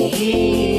నీ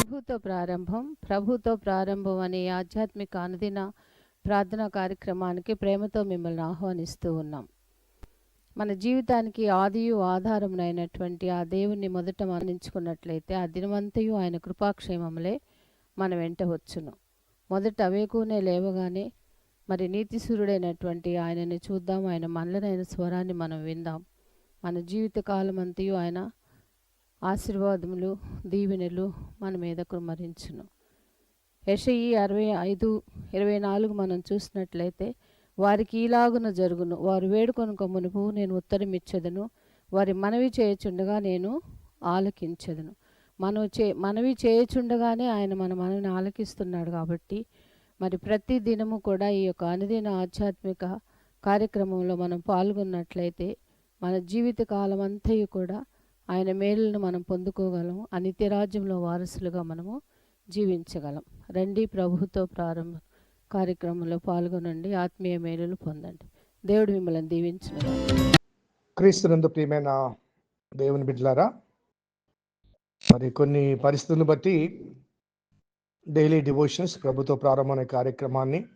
ప్రభుతో ప్రారంభం ప్రభుతో ప్రారంభం అనే ఆధ్యాత్మిక అనుదిన ప్రార్థనా కార్యక్రమానికి ప్రేమతో మిమ్మల్ని ఆహ్వానిస్తూ ఉన్నాం. మన జీవితానికి ఆదియు ఆధారమునైనటువంటి ఆ దేవుణ్ణి మొదట మరణించుకున్నట్లయితే ఆ దినమంతయు ఆయన కృపాక్షేమములే మన వెంట వచ్చును. మొదట అవేకునే లేవగానే మరి నీతిశూరుడైనటువంటి ఆయనని చూద్దాం. ఆయన మనలనైన స్వరాన్ని మనం విందాం. మన జీవితకాలం అంతయు ఆయన ఆశీర్వాదములు దీవెనలు మన మీద కుమరించును యషయి అరవై ఐదు ఇరవై నాలుగు మనం చూసినట్లయితే వారికి ఈలాగున జరుగును. వారు వేడుకొనుక మునుపు నేను ఉత్తరం ఇచ్చేదను వారి మనవి చేయుచుండగా నేను ఆలకించదను. మనం చే మనవి చేయుచుండగానే ఆయన మన మనవిని ఆలకిస్తున్నాడు కాబట్టి మరి ప్రతి దినము కూడా ఈ యొక్క అనుదిన ఆధ్యాత్మిక కార్యక్రమంలో మనం పాల్గొన్నట్లయితే మన జీవిత కాలం అంతయు కూడా ఆయన మేలును మనం పొందుకోగలం అనిత్యరాజ్యంలో రాజ్యంలో వారసులుగా మనము జీవించగలం. రండి ప్రభుతో ప్రారంభ కార్యక్రమంలో పాల్గొనండి. ఆత్మీయ మేలులు పొందండి. దేవుడు మిమ్మల్ని దీవించిన క్రీస్తునందు ప్రియమైన దేవుని బిడ్డలారా మరి కొన్ని పరిస్థితులను బట్టి డైలీ డివోషన్స్ ప్రభుత్వ ప్రారంభం అనే కార్యక్రమాన్ని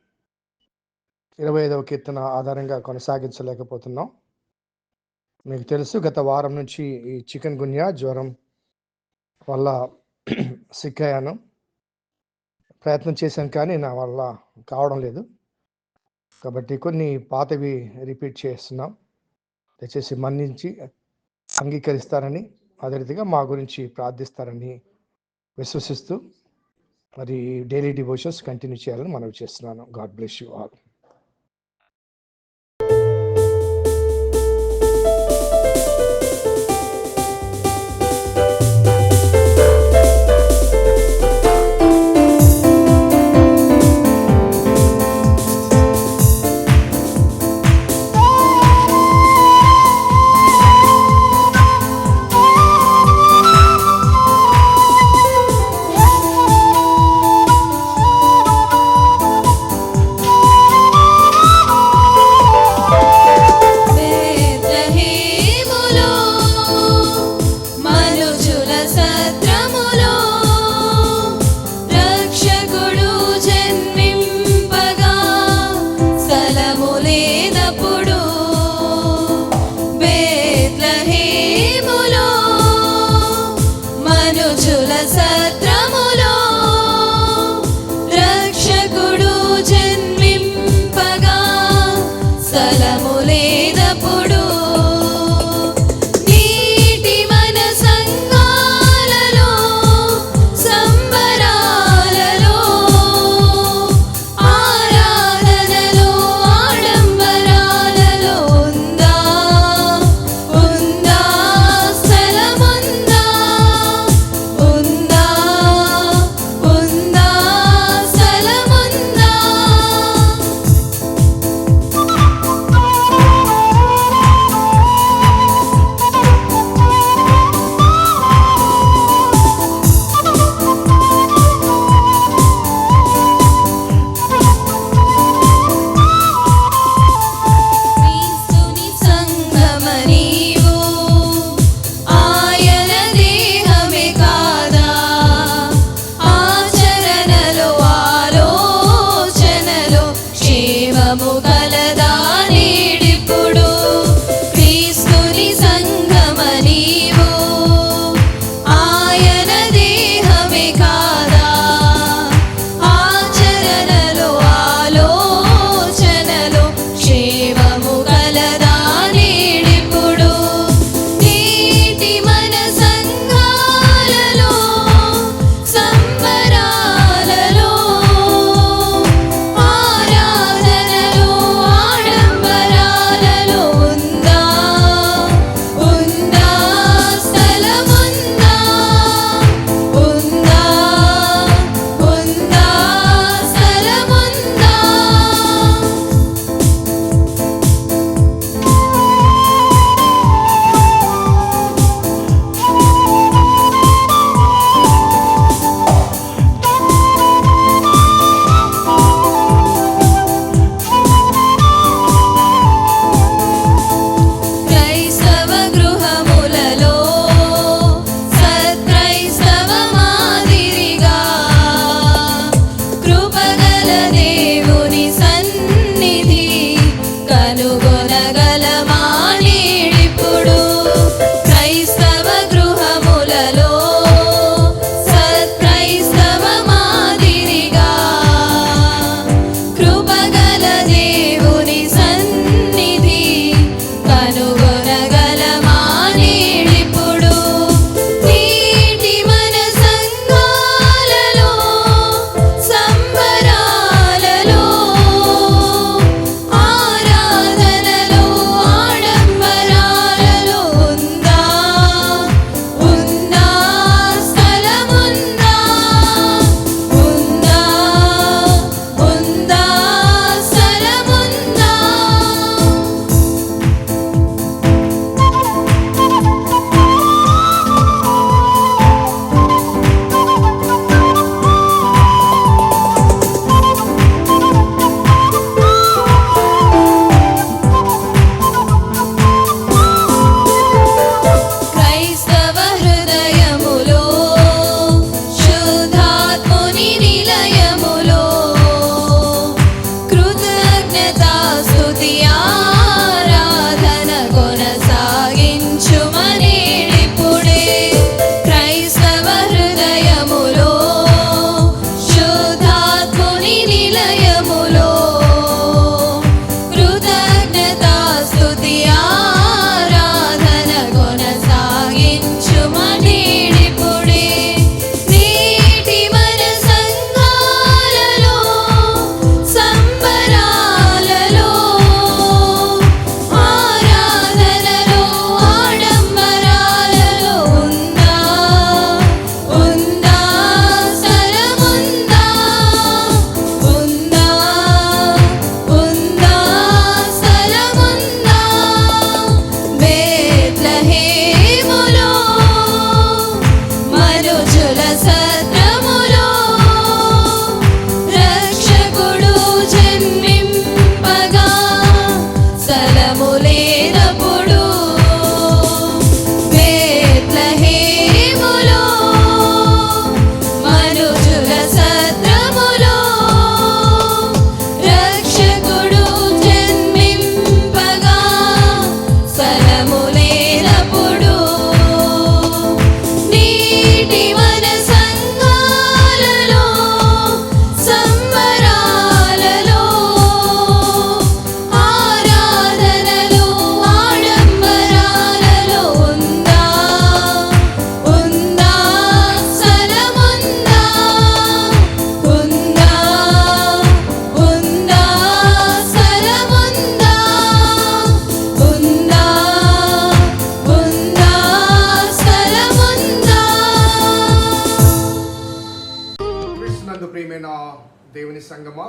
ఇరవై ఐదవ కీర్తన ఆధారంగా కొనసాగించలేకపోతున్నాం. మీకు తెలుసు గత వారం నుంచి ఈ చికెన్ గున్యా జ్వరం వల్ల సిక్ అయ్యాను ప్రయత్నం చేశాను కానీ నా వల్ల కావడం లేదు. కాబట్టి కొన్ని పాతవి రిపీట్ చేస్తున్నాం. దయచేసి మన్నించి అంగీకరిస్తారని అదే రీతిగా మా గురించి ప్రార్థిస్తారని విశ్వసిస్తూ మరి డైలీ డివోషన్స్ కంటిన్యూ చేయాలని మనవి చేస్తున్నాను. గాడ్ బ్లెస్ యూ ఆల్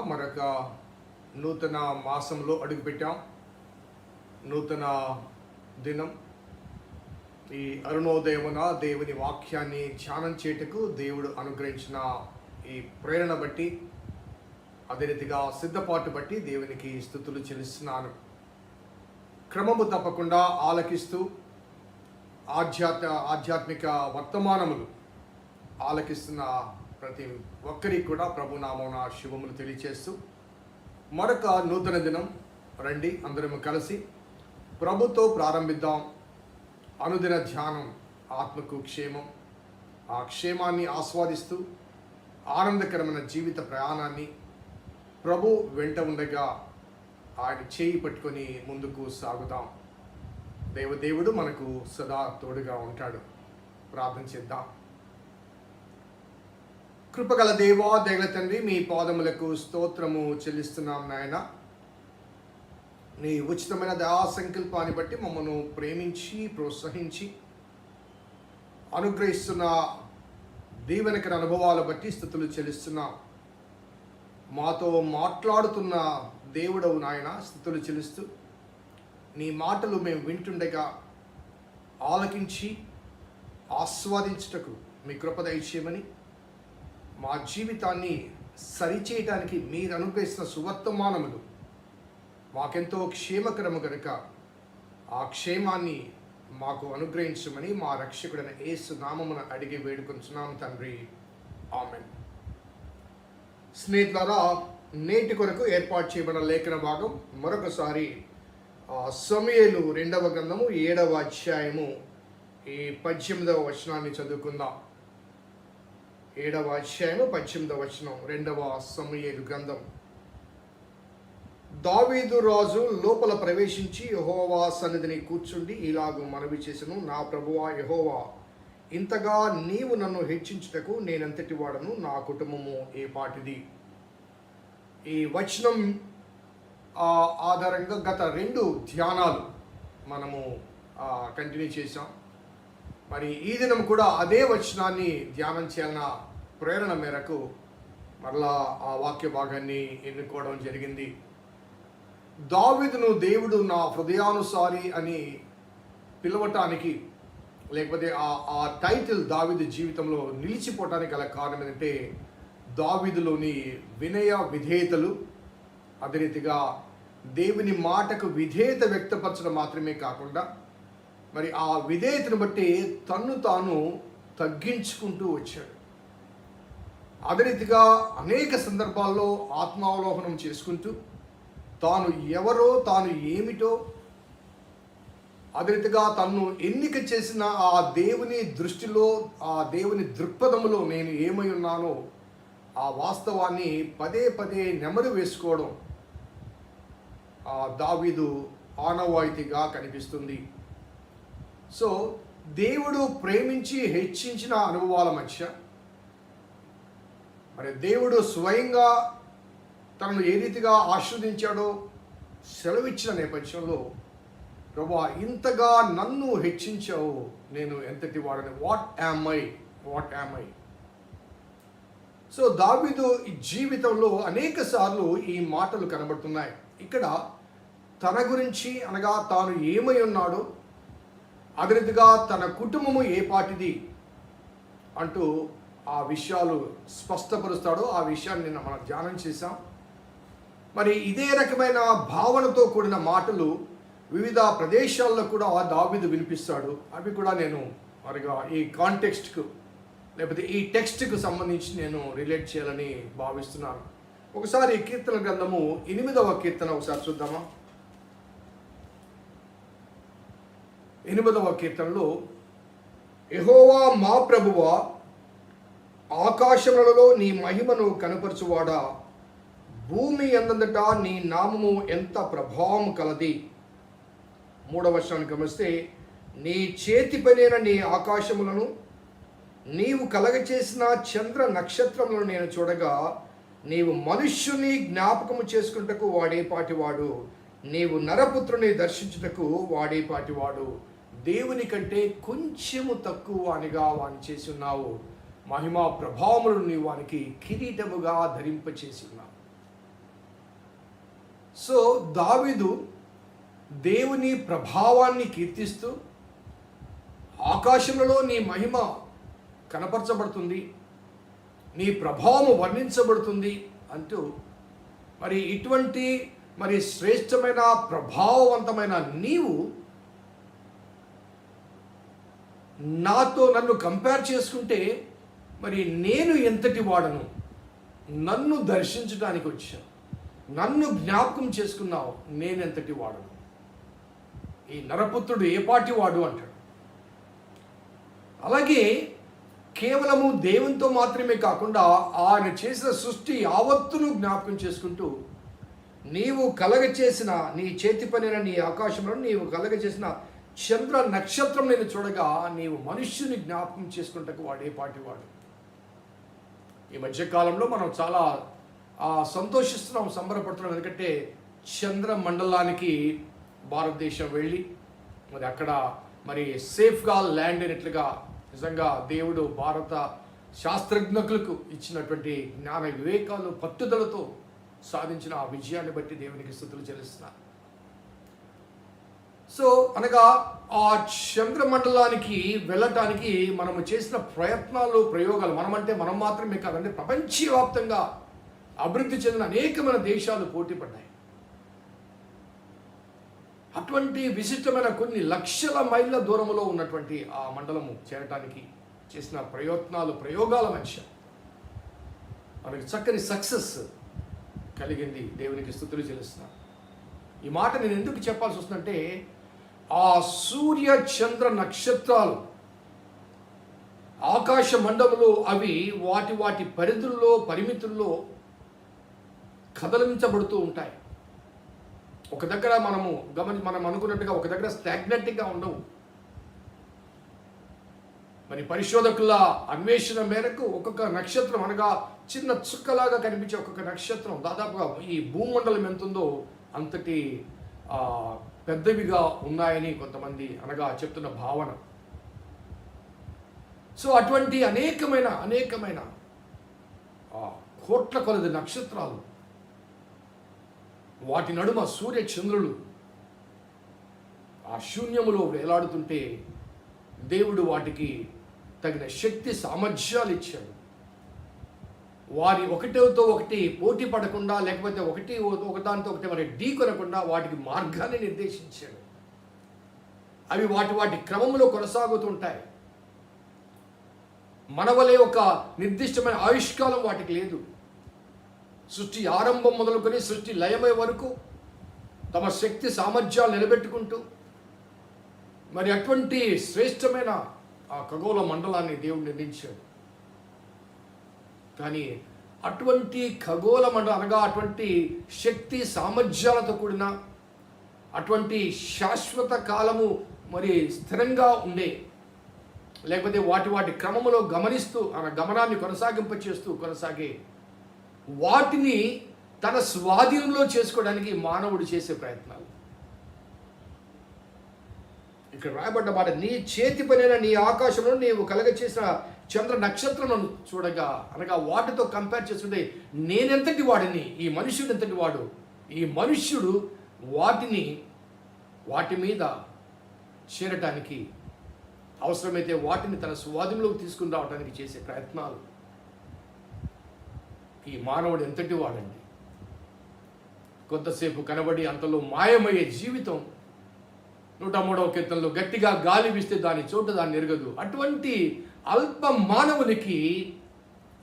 మరొక నూతన మాసంలో అడుగుపెట్టాం. నూతన దినం. ఈ అరుణోదయమున దేవుని వాక్యాన్ని ధ్యానం చేయుటకు దేవుడు అనుగ్రహించిన ఈ ప్రేరణ బట్టి అదే రీతిగా సిద్ధపాటు బట్టి దేవునికి స్థుతులు చెల్లిస్తున్నాను. క్రమము తప్పకుండా ఆలకిస్తూ ఆధ్యాత్మ ఆధ్యాత్మిక వర్తమానములు ఆలకిస్తున్న ప్రతి ఒక్కరికి కూడా ప్రభునామమున శుభములు తెలియచేస్తూ మరొక నూతన దినం రండి అందరం కలిసి ప్రభుతో ప్రారంభిద్దాం. అనుదిన ధ్యానం ఆత్మకు క్షేమం. ఆ క్షేమాన్ని ఆస్వాదిస్తూ ఆనందకరమైన జీవిత ప్రయాణాన్ని ప్రభు వెంట ఉండగా ఆయన చేయి పట్టుకొని ముందుకు సాగుదాం దేవదేవుడు మనకు సదా తోడుగా ఉంటాడు. ప్రార్థన చేద్దాం. కృపగల దేవా దేగల తండ్రి మీ పాదములకు స్తోత్రము చెల్లిస్తున్నాం నాయన. నీ ఉచితమైన దయా సంకల్పాన్ని బట్టి మమ్మను ప్రేమించి ప్రోత్సహించి అనుగ్రహిస్తున్న దీవెనకర అనుభవాల బట్టి స్థుతులు చెల్లిస్తున్నాం. మాతో మాట్లాడుతున్న దేవుడవు నాయన స్థుతులు చెల్లిస్తూ నీ మాటలు మేము వింటుండగా ఆలకించి ఆస్వాదించుటకు మీ కృప దయచేయమని మా జీవితాన్ని సరిచేయటానికి మీరు అనుగ్రహిస్తున్న సువర్తమానములు. మాకెంతో క్షేమకరము కనుక ఆ క్షేమాన్ని మాకు అనుగ్రహించమని మా రక్షకుడైన ఏసు నామమున అడిగి వేడుకొంచున్నాం తండ్రి. ఆమెన్. స్నేహితులారా నేటి కొరకు ఏర్పాటు చేయబడిన లేఖన భాగం మరొకసారి సమయలు రెండవ గ్రంథము ఏడవ అధ్యాయము ఈ పద్దెనిమిదవ వచనాన్ని చదువుకుందాం. ఏడవ అధ్యాయము పద్దెనిమిదవ వచనం రెండవ సమయలు గ్రంథం. దావీదు రాజు లోపల ప్రవేశించి యహోవా సన్నిధిని కూర్చుండి ఇలాగు మనవి చేసను నా ప్రభువా యహోవా ఇంతగా నీవు నన్ను హెచ్చించుటకు నేనంతటి వాడను నా కుటుంబము ఏ పాటిది? ఈ వచనం ఆధారంగా గత రెండు ధ్యానాలు మనము కంటిన్యూ చేసాం మరి ఈ దినం కూడా అదే వచనాన్ని ధ్యానం చేయాలన్న ప్రేరణ మేరకు మరలా ఆ వాక్య భాగాన్ని ఎన్నుకోవడం జరిగింది. దావిదును దేవుడు నా హృదయానుసారి అని పిలవటానికి లేకపోతే ఆ ఆ టైటిల్ దావీదు జీవితంలో నిలిచిపోవటానికి గల కారణం ఏంటంటే దావిదులోని వినయ విధేయతలు అదే రీతిగా దేవుని మాటకు విధేయత వ్యక్తపరచడం మాత్రమే కాకుండా మరి ఆ విధేయతను బట్టి తన్ను తాను తగ్గించుకుంటూ వచ్చాడు. అదే రీతిగా అనేక సందర్భాల్లో ఆత్మావలోకనం చేసుకుంటూ తాను ఎవరో తాను ఏమిటో అదే రీతిగా తన్ను ఎన్నిక చేసిన ఆ దేవుని దృష్టిలో ఆ దేవుని దృక్పథములో నేను ఏమై ఉన్నానో ఆ వాస్తవాన్ని పదే పదే నెమరు వేసుకోవడం ఆ దావీదు ఆనవాయితీగా కనిపిస్తుంది. సో దేవుడు ప్రేమించి హెచ్చించిన అనుభవాల మధ్య మరి దేవుడు స్వయంగా తనను ఏ రీతిగా ఆస్వాదించాడో సెలవిచ్చిన నేపథ్యంలో ప్రభా ఇంతగా నన్ను హెచ్చించావు. నేను ఎంతటి వాడని? What am I what am I so దావిదు ఈ జీవితంలో అనేక సార్లు ఈ మాటలు కనబడుతున్నాయి. ఇక్కడ తన గురించి అనగా తాను ఏమై ఉన్నాడో అదే రీతిగా తన కుటుంబము ఏ పాటిది అంటూ ఆ విషయాలు స్పష్టపరుస్తాడో ఆ విషయాన్ని నిన్న మనం ధ్యానం చేశాం. మరి ఇదే రకమైన భావనతో కూడిన మాటలు వివిధ ప్రదేశాల్లో కూడా దావిదు వినిపిస్తాడు. అవి కూడా నేను మరిగా ఈ కాంటెక్స్ట్కు లేకపోతే ఈ టెక్స్ట్కు సంబంధించి నేను రిలేట్ చేయాలని భావిస్తున్నాను. ఒకసారి కీర్తన గ్రంథము ఎనిమిదవ కీర్తన ఒకసారి చూద్దామా? ఎనిమిదవ కీర్తనలో ఎహోవా మా ప్రభువా ఆకాశములలో నీ మహిమను కనపరచువాడా? భూమి ఎందందట నీ నామము ఎంత ప్రభావం కలది? మూడవ వర్షాన్ని గమనిస్తే నీ చేతి పనిన నీ ఆకాశములను నీవు కలగచేసిన చంద్ర నక్షత్రములను నేను చూడగా నీవు మనుష్యుని జ్ఞాపకము చేసుకుంటకు వాడేపాటివాడు నీవు నరపుత్రుని దర్శించుటకు వాడేపాటివాడు దేవుని కంటే కొంచెము తక్కువ అనిగా వాణి చేసి ఉన్నావు. మహిమా ప్రభావములు నీవు వానికి కిరీటముగా ధరింపచేసి ఉన్నావు సో దావిదు దేవుని ప్రభావాన్ని కీర్తిస్తూ ఆకాశంలో నీ మహిమ కనపరచబడుతుంది నీ ప్రభావము వర్ణించబడుతుంది అంటూ మరి ఇటువంటి మరి శ్రేష్టమైన ప్రభావవంతమైన నీవు నాతో నన్ను కంపేర్ చేసుకుంటే మరి నేను ఎంతటి వాడను? నన్ను దర్శించడానికి వచ్చాను నన్ను జ్ఞాపకం చేసుకున్నావు. నేనెంతటి వాడను? ఈ నరపుత్రుడు ఏ పాటి వాడు అంటాడు. అలాగే కేవలము దేవునితో మాత్రమే కాకుండా ఆయన చేసిన సృష్టి యావత్తును జ్ఞాపకం చేసుకుంటూ నీవు కలగ చేసిన నీ చేతి పనిన నీ ఆకాశంలో నీవు కలగ చేసిన చంద్ర నక్షత్రం నేను చూడగా నీవు మనుష్యుని జ్ఞాపకం చేసుకుంటకు వాడే పాటి వాడు? ఈ మధ్యకాలంలో మనం చాలా సంతోషిస్తున్నాం సంబరపడుతున్నాం. ఎందుకంటే చంద్ర మండలానికి భారతదేశం వెళ్ళి మరి అక్కడ మరి సేఫ్గా ల్యాండ్ అయినట్లుగా నిజంగా దేవుడు భారత శాస్త్రజ్ఞకులకు ఇచ్చినటువంటి జ్ఞాన వివేకాలు పట్టుదలతో సాధించిన ఆ విజయాన్ని బట్టి దేవునికి స్థుతులు చెల్లిస్తున్నారు సో అనగా ఆ చంద్రమండలానికి వెళ్ళటానికి మనము చేసిన ప్రయత్నాలు ప్రయోగాలు మనమంటే మనం మాత్రమే కాదండి ప్రపంచవ్యాప్తంగా అభివృద్ధి చెందిన అనేకమైన దేశాలు పోటీ పడ్డాయి. అటువంటి విశిష్టమైన కొన్ని లక్షల మైళ్ళ దూరంలో ఉన్నటువంటి ఆ మండలము చేరటానికి చేసిన ప్రయత్నాలు ప్రయోగాల మధ్య మనకి చక్కని సక్సెస్ కలిగింది. దేవునికి స్థుతులు చెల్లిస్తున్నాను ఈ మాట నేను ఎందుకు చెప్పాల్సి వస్తుందంటే ఆ సూర్య చంద్ర నక్షత్రాలు ఆకాశ మండలంలో అవి వాటి వాటి పరిధుల్లో పరిమితుల్లో కదలించబడుతూ ఉంటాయి. ఒక దగ్గర మనము గమని మనం అనుకున్నట్టుగా ఒక దగ్గర స్టాగ్నెంట్గా ఉండవు. మరి పరిశోధకుల అన్వేషణ మేరకు ఒక్కొక్క నక్షత్రం అనగా చిన్న చుక్కలాగా కనిపించే ఒక్కొక్క నక్షత్రం. దాదాపుగా ఈ భూమండలం ఎంత ఉందో అంతటి పెద్దవిగా ఉన్నాయని కొంతమంది అనగా చెప్తున్న భావన. సో అటువంటి అనేకమైన అనేకమైన ఆ, కోట్ల కొలది నక్షత్రాలు వాటి నడుమ సూర్య చంద్రులు ఆ శూన్యములో వేలాడుతుంటే దేవుడు వాటికి తగిన శక్తి సామర్థ్యాలు ఇచ్చాడు. వారి ఒకటితో ఒకటి పోటీ పడకుండా లేకపోతే ఒకటి ఒకదానితో ఒకటి మరి ఢీ కొనకుండా వాటికి మార్గాన్ని నిర్దేశించాడు. అవి వాటి వాటి క్రమంలో కొనసాగుతుంటాయి. మన వలె ఒక నిర్దిష్టమైన ఆయుష్కాలం వాటికి లేదు. సృష్టి ఆరంభం మొదలుకొని సృష్టి లయమై వరకు తమ శక్తి సామర్థ్యాలు నిలబెట్టుకుంటూ మరి అటువంటి శ్రేష్టమైన ఆ ఖగోళ మండలాన్ని దేవుడు నిర్మించాడు. కానీ అటువంటి ఖగోళ మండలం అనగా అటువంటి శక్తి సామర్థ్యాలతో కూడిన అటువంటి శాశ్వత కాలము మరి స్థిరంగా ఉండే లేకపోతే వాటి వాటి క్రమములో గమనిస్తూ ఆ గమనాన్ని కొనసాగింప చేస్తూ కొనసాగే వాటిని తన స్వాధీనంలో చేసుకోవడానికి మానవుడు చేసే ప్రయత్నాలు. ఇక్కడ రాయబడ్డ మాట నీ చేతి పనైన నీ ఆకాశంలో నీవు కలగ చేసిన చంద్ర నక్షత్రములను చూడగా అనగా వాటితో కంపేర్ చేస్తుంటే నేనెంతటి వాడిని? ఈ మనుష్యుడు ఎంతటి వాడు? ఈ మనుష్యుడు వాటిని వాటి మీద చేరటానికి అవసరమైతే వాటిని తన స్వాధీనంలోకి తీసుకుని రావడానికి చేసే ప్రయత్నాలు. ఈ మానవుడు ఎంతటి వాడండి? కొంతసేపు కనబడి అంతలో మాయమయ్యే జీవితం నూట మూడవ కీర్తనలో గట్టిగా గాలి వీస్తే దాని చోట దాన్ని ఎరగదు. అటువంటి అల్ప మానవునికి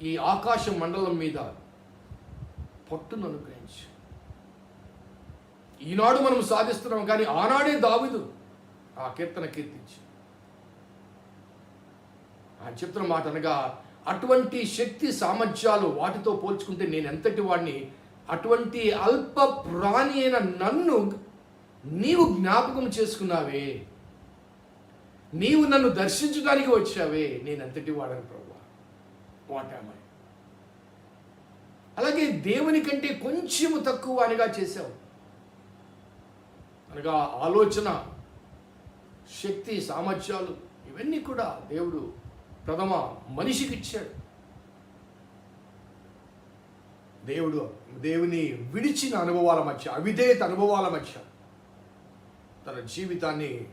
ఈ ఆకాశ మండలం మీద పట్టును అనుగ్రహించు. ఈనాడు మనం సాధిస్తున్నాం కానీ ఆనాడే దావిదు ఆ కీర్తన కీర్తించి. ఆయన చెప్తున్న మాట అనగా అటువంటి శక్తి సామర్థ్యాలు వాటితో పోల్చుకుంటే నేను ఎంతటి వాడిని అటువంటి అల్ప ప్రాణి అయిన నన్ను నీవు జ్ఞాపకం చేసుకున్నావే. నీవు నన్ను దర్శించడానికి వచ్చావే నేను ఎంతటి వాడని ప్రభు. వాట్ ఐ అలాగే దేవుని కంటే కొంచెము తక్కువ అనిగా చేశావు. అనగా ఆలోచన శక్తి సామర్థ్యాలు ఇవన్నీ కూడా దేవుడు ప్రథమ మనిషికి ఇచ్చాడు. దేవుడు దేవుని విడిచిన అనుభవాల మధ్య అవిధేయత అనుభవాల మధ్య తన జీవితాన్ని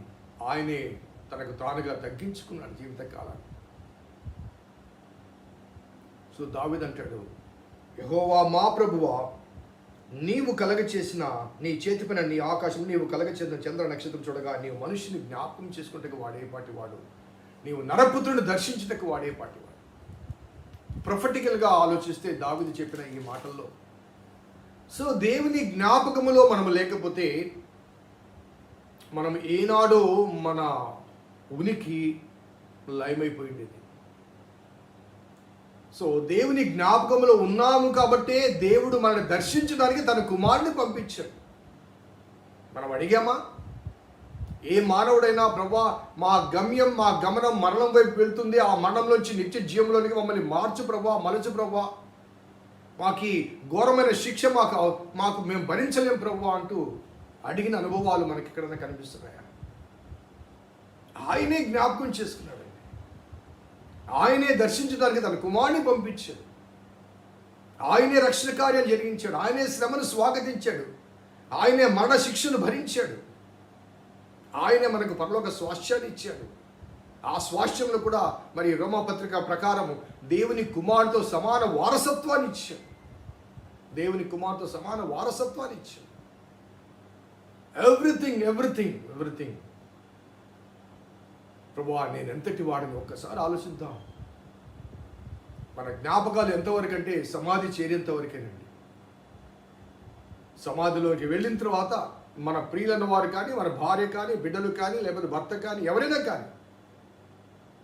ఆయనే తనకు తానుగా తగ్గించుకున్నాడు జీవితకాలాన్ని. సో దావిదంటాడు యహోవా మా ప్రభువా నీవు కలగ చేసిన నీ చేతి పైన నీ ఆకాశం నీవు కలగ చేసిన చంద్ర నక్షత్రం చూడగా నీవు మనుషుని జ్ఞాపకం చేసుకుంటకు వాడేపాటి వాడు నీవు నరపుత్రుని దర్శించుటకు వాడేపాటి వాడు ప్రొఫెటికల్గా ఆలోచిస్తే దావిది చెప్పిన ఈ మాటల్లో సో దేవుని జ్ఞాపకములో మనం లేకపోతే మనం ఏనాడో మన ఉనికి లయమైపోయింది సో దేవుని జ్ఞాపకంలో ఉన్నాము కాబట్టే దేవుడు మనల్ని దర్శించడానికి తన కుమారుని పంపించాడు. మనం అడిగామా? ఏ మానవుడైనా ప్రభా మా గమ్యం మా గమనం మరణం వైపు వెళ్తుంది. ఆ మరణంలోంచి నిత్య జీవంలోనికి మమ్మల్ని మార్చు ప్రభా మలచు ప్రభా. మాకి ఘోరమైన శిక్ష మాకు మాకు మేము భరించలేం ప్రభు అంటూ అడిగిన అనుభవాలు మనకి ఎక్కడైనా కనిపిస్తున్నాయా? ఆయనే జ్ఞాపకం చేసుకున్నాడు. ఆయనే దర్శించడానికి తన కుమారుని పంపించాడు. ఆయనే రక్షణ కార్యం జరిగించాడు. ఆయనే శ్రమను స్వాగతించాడు. ఆయనే మరణ శిక్షను భరించాడు. ఆయనే మనకు పరలోక స్వాస్థ్యాన్ని ఇచ్చాడు. ఆ స్వాస్థ్యంలో కూడా మరి రోమపత్రిక ప్రకారము దేవుని కుమారుతో సమాన వారసత్వాన్ని ఇచ్చాడు. దేవుని కుమారుతో సమాన వారసత్వాన్ని ఇచ్చాడు. ఎవ్రీథింగ్ ఎవ్రీథింగ్ ఎవ్రీథింగ్ ప్రభు నేను ఎంతటి వాడిని? ఒక్కసారి ఆలోచిద్దాం. మన జ్ఞాపకాలు ఎంతవరకు అంటే సమాధి చేరేంత వరకేనండి సమాధిలోకి వెళ్ళిన తర్వాత మన ప్రియులన్న వారు కానీ మన భార్య కానీ బిడ్డలు కానీ లేకపోతే భర్త కానీ ఎవరైనా కానీ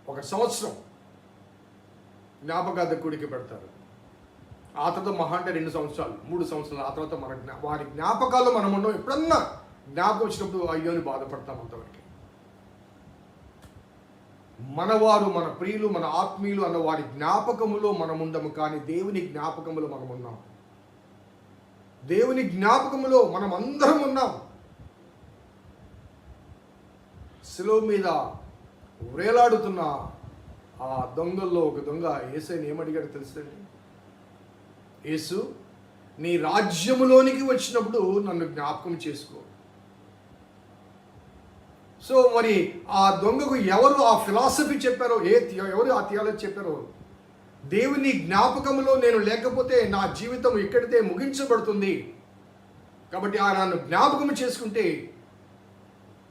ఒక సంవత్సరం జ్ఞాపకార్థకుడికి పెడతారు. ఆ తర్వాత మహా అంటే రెండు సంవత్సరాలు మూడు సంవత్సరాలు ఆ తర్వాత మన జ్ఞా వారి జ్ఞాపకాల్లో మనం ఉండడం ఎప్పుడన్నా జ్ఞాపకం వచ్చినప్పుడు అయ్యో అని బాధపడతాం అంతవరకు. మనవారు మన ప్రియులు మన ఆత్మీయులు అన్న వారి జ్ఞాపకములో మనం ఉండము కానీ దేవుని జ్ఞాపకములో మనం ఉన్నాం దేవుని జ్ఞాపకములో మనం అందరం ఉన్నాం. శిలువ మీద వేలాడుతున్న ఆ దొంగల్లో ఒక దొంగ ఏసైని ఏమడిగాడు తెలుసండి యేసు నీ రాజ్యములోనికి వచ్చినప్పుడు నన్ను జ్ఞాపకం చేసుకో. సో మరి ఆ దొంగకు ఎవరు ఆ ఫిలాసఫీ చెప్పారో ఏ ఎవరు ఆ థియాలజీ చెప్పారో దేవుని జ్ఞాపకంలో నేను లేకపోతే నా జీవితం ఇక్కడితే ముగించబడుతుంది. కాబట్టి ఆ నన్ను జ్ఞాపకం చేసుకుంటే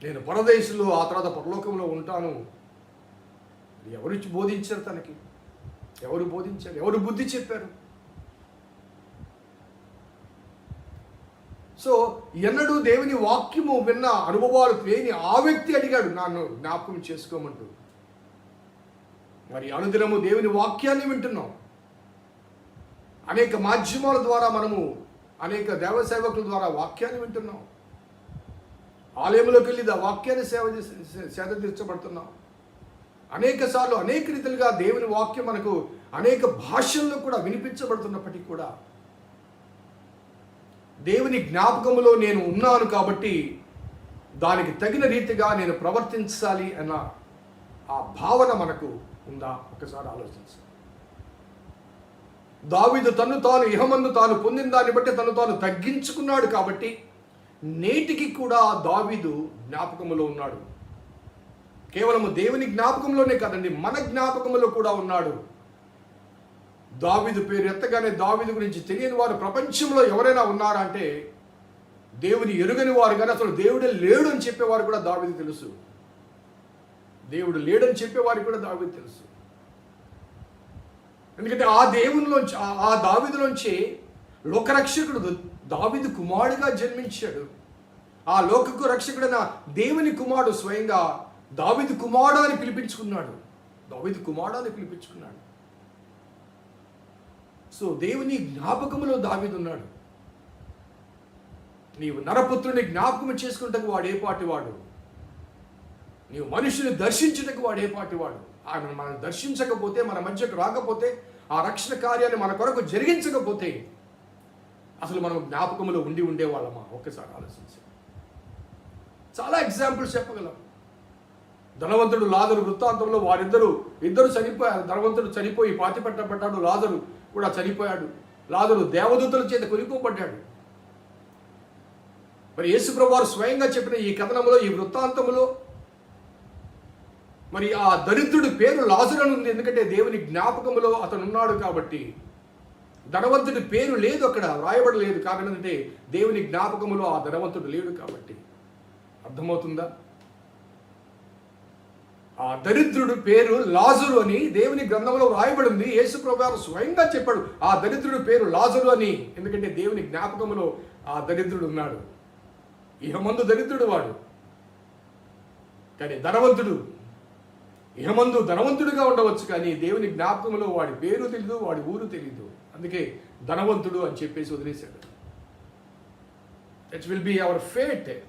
నేను పరదేశంలో ఆ తర్వాత పరలోకంలో ఉంటాను. ఎవరు ఇచ్చి బోధించారు తనకి? ఎవరు బోధించారు? ఎవరు బుద్ధి చెప్పారు? సో ఎన్నడూ దేవుని వాక్యము విన్న అనుభవాలు లేని ఆ వ్యక్తి అడిగాడు నన్ను జ్ఞాపకం చేసుకోమంటూ. మరి అనుదినము దేవుని వాక్యాన్ని వింటున్నాం. అనేక మాధ్యమాల ద్వారా మనము అనేక దేవ సేవకుల ద్వారా వాక్యాన్ని వింటున్నాం. ఆలయంలోకి వెళ్ళి ఆ వాక్యాన్ని సేవ చేసి- సేద తీర్చబడుతున్నాం. అనేక సార్లు అనేక రీతిలుగా దేవుని వాక్యం మనకు అనేక భాషల్లో కూడా వినిపించబడుతున్నప్పటికీ కూడా దేవుని జ్ఞాపకములో నేను ఉన్నాను కాబట్టి దానికి తగిన రీతిగా నేను ప్రవర్తించాలి అన్న ఆ భావన మనకు ఉందా? ఒకసారి ఆలోచించాలి దావిదు తను తాను ఇహమందు తాను పొందిన దాన్ని బట్టి తను తాను తగ్గించుకున్నాడు కాబట్టి నేటికి కూడా దావిదు జ్ఞాపకములో ఉన్నాడు. కేవలము దేవుని జ్ఞాపకంలోనే కాదండి మన జ్ఞాపకములో కూడా ఉన్నాడు. దావిదు పేరు ఎత్తగానే దావిదు గురించి తెలియని వారు ప్రపంచంలో ఎవరైనా ఉన్నారా అంటే దేవుని ఎరుగని వారు కానీ అసలు దేవుడే లేడు అని చెప్పేవారు కూడా దావిది తెలుసు. దేవుడు లేడని చెప్పేవారికి కూడా దావిది తెలుసు. ఎందుకంటే ఆ దేవునిలోంచి ఆ- దావిదిలోంచి లోకరక్షకుడు దావిదు కుమారుడిగా జన్మించాడు. ఆ లోకకు రక్షకుడైన దేవుని కుమారుడు స్వయంగా దావిదు కుమారుడు అని పిలిపించుకున్నాడు. దావిదు కుమారుడు అని పిలిపించుకున్నాడు. సో దేవుని జ్ఞాపకములో దావిదున్నాడు నీవు నరపుత్రుని జ్ఞాపకం చేసుకుంటకు వాడు వాడు? నీవు మనుషుని దర్శించుటకు వాడు వాడు? ఆయన మనం దర్శించకపోతే మన మధ్యకు రాకపోతే ఆ రక్షణ కార్యాన్ని మన కొరకు జరిగించకపోతే అసలు మనం జ్ఞాపకములో ఉండి ఉండేవాళ్ళమా? ఒక్కసారి ఆలోచించి చాలా ఎగ్జాంపుల్స్ చెప్పగలం. ధనవంతుడు లాజరు వృత్తాంతంలో వారిద్దరూ ఇద్దరు చనిపోయారు ధనవంతుడు చనిపోయి పాతి పెట్టబడ్డాడు లాజరు. కూడా చనిపోయాడు. లాజరు దేవదూతల చేత కొనుక్కోబడ్డాడు. మరి యేసుప్రభు వారు స్వయంగా చెప్పిన ఈ కథనంలో ఈ వృత్తాంతములో మరి ఆ దరిద్రుడి పేరు లాజురని ఉంది. ఎందుకంటే దేవుని జ్ఞాపకములో అతను ఉన్నాడు కాబట్టి ధనవంతుడి పేరు లేదు అక్కడ వ్రాయబడలేదు. కారణం ఏంటంటే దేవుని జ్ఞాపకములో ఆ ధనవంతుడు లేడు కాబట్టి. అర్థమవుతుందా? ఆ దరిద్రుడు పేరు లాజరు అని దేవుని గ్రంథంలో రాయబడింది యేసు ప్రభువారు స్వయంగా చెప్పాడు ఆ దరిద్రుడు పేరు లాజరు అని. ఎందుకంటే దేవుని జ్ఞాపకములో ఆ దరిద్రుడు ఉన్నాడు. ఇహమందు దరిద్రుడు వాడు. కానీ ధనవంతుడు. ఇహమందు ధనవంతుడిగా ఉండవచ్చు కానీ దేవుని జ్ఞాపకంలో వాడి పేరు తెలియదు వాడి ఊరు తెలియదు అందుకే ధనవంతుడు అని చెప్పేసి వదిలేశాడు. It will be our fate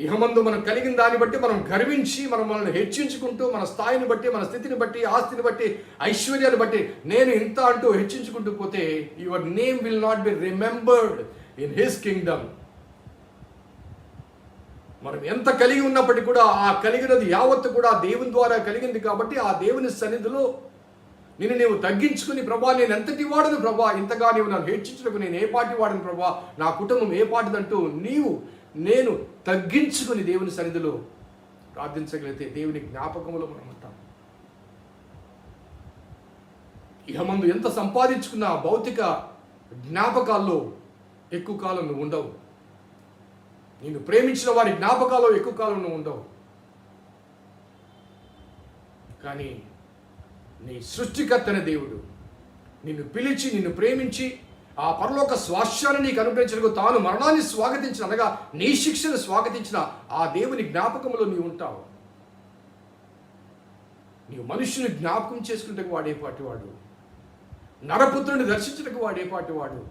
ఇహమందు మనం కలిగిన దాన్ని బట్టి మనం గర్వించి మనం మనల్ని హెచ్చించుకుంటూ మన స్థాయిని బట్టి మన స్థితిని బట్టి ఆస్తిని బట్టి ఐశ్వర్యాన్ని బట్టి నేను ఇంత అంటూ హెచ్చించుకుంటూ పోతే your name will not be remembered in his kingdom. మనం ఎంత కలిగి ఉన్నప్పటికీ కూడా ఆ కలిగినది యావత్తు కూడా దేవుని ద్వారా కలిగింది కాబట్టి ఆ దేవుని సన్నిధిలో నిన్ను నీవు తగ్గించుకుని ప్రభా నేను ఎంతటి వాడను ప్రభా ఇంతగా నీవు నన్ను హెచ్చించుటకు నేను ఏ పాటి వాడను ప్రభా నా కుటుంబం ఏ పాటిదంటూ నీవు నేను తగ్గించుకుని దేవుని సన్నిధిలో ప్రార్థించగలిగితే దేవుని జ్ఞాపకంలో మనం ఉంటాం. ఇక ఎంత సంపాదించుకున్న భౌతిక జ్ఞాపకాల్లో ఎక్కువ కాలం నువ్వు ఉండవు. నిన్ను ప్రేమించిన వారి జ్ఞాపకాల్లో ఎక్కువ కాలం నువ్వు ఉండవు. కానీ నీ సృష్టికర్తన దేవుడు. నిన్ను పిలిచి నిన్ను ప్రేమించి ఆ పరలోక స్వాస్యాన్ని నీకు అనుగ్రహించడానికి తాను మరణాన్ని స్వాగతించిన అనగా నీ శిక్షను స్వాగతించిన ఆ దేవుని జ్ఞాపకంలో నీవు ఉంటావు. నీవు మనుషుని జ్ఞాపకం చేసుకుంటే వాడేపాటి వాడు. నరపుత్రుని దర్శించటకు వాడేపాటి వాడు.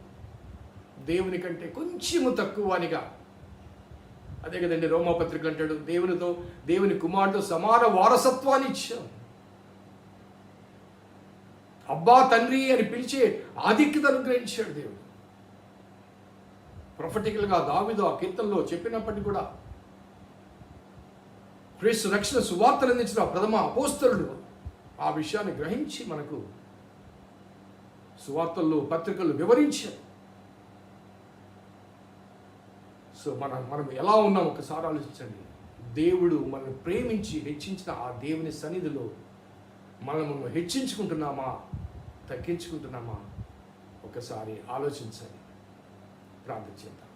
దేవుని కంటే కొంచెము తక్కువనిగా. అదే కదండి రోమపత్రికలు అంటాడు దేవునితో దేవుని కుమారుడితో సమాన వారసత్వాన్ని ఇచ్చాం అబ్బా తండ్రి అని పిలిచే ఆధిక్యత అనుగ్రహించాడు దేవుడు. ప్రొఫటికల్గా దావిదో ఆ కీర్తనలో చెప్పినప్పటికీ కూడా క్రీస్తు రక్షణ సువార్తలు అందించిన ప్రథమ అపోస్తరుడు ఆ విషయాన్ని గ్రహించి మనకు సువార్తల్లో పత్రికలు వివరించారు. సో మన మనం ఎలా ఉన్నాం? ఒకసారి ఆలోచించండి. దేవుడు మనల్ని ప్రేమించి హెచ్చించిన ఆ దేవుని సన్నిధిలో మనము హెచ్చించుకుంటున్నామా? తగ్గించుకుంటున్నామా? ఒకసారి ఆలోచించండి. ప్రార్థన చేద్దాం.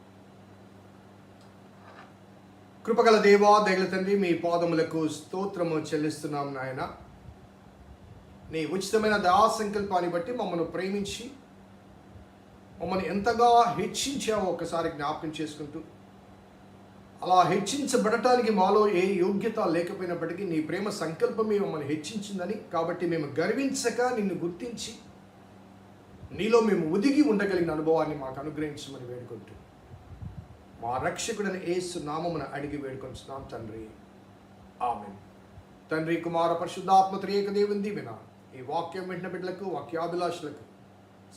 కృపగల దేవా దయగల తండ్రి మీ పాదములకు స్తోత్రము చెల్లిస్తున్నాం నాయన. నీ ఉచితమైన దయా సంకల్పాన్ని బట్టి మమ్మల్ని ప్రేమించి మమ్మల్ని ఎంతగా హెచ్చించావో ఒకసారి జ్ఞాపకం చేసుకుంటూ అలా హెచ్చించబడటానికి మాలో ఏ యోగ్యత లేకపోయినప్పటికీ నీ ప్రేమ సంకల్పమే మమ్మల్ని హెచ్చించిందని కాబట్టి మేము గర్వించక నిన్ను గుర్తించి నీలో మేము ఒదిగి ఉండగలిగిన అనుభవాన్ని మాకు అనుగ్రహించమని వేడుకుంటూ మా రక్షకుడని ఏసు నామమున అడిగి వేడుకొంచున్నాం తండ్రి. ఆమె తండ్రి కుమార పరిశుద్ధాత్మ త్రియేక దేవుని దీవెన ఈ వాక్యం వింటున్న బిడ్డలకు వాక్యాభిలాషులకు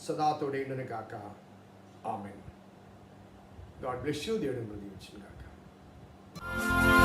సదా తోడేండును గాక ఆమె గాడ్ బ్లెస్ యూ దేవుడిని దీవించిన గాక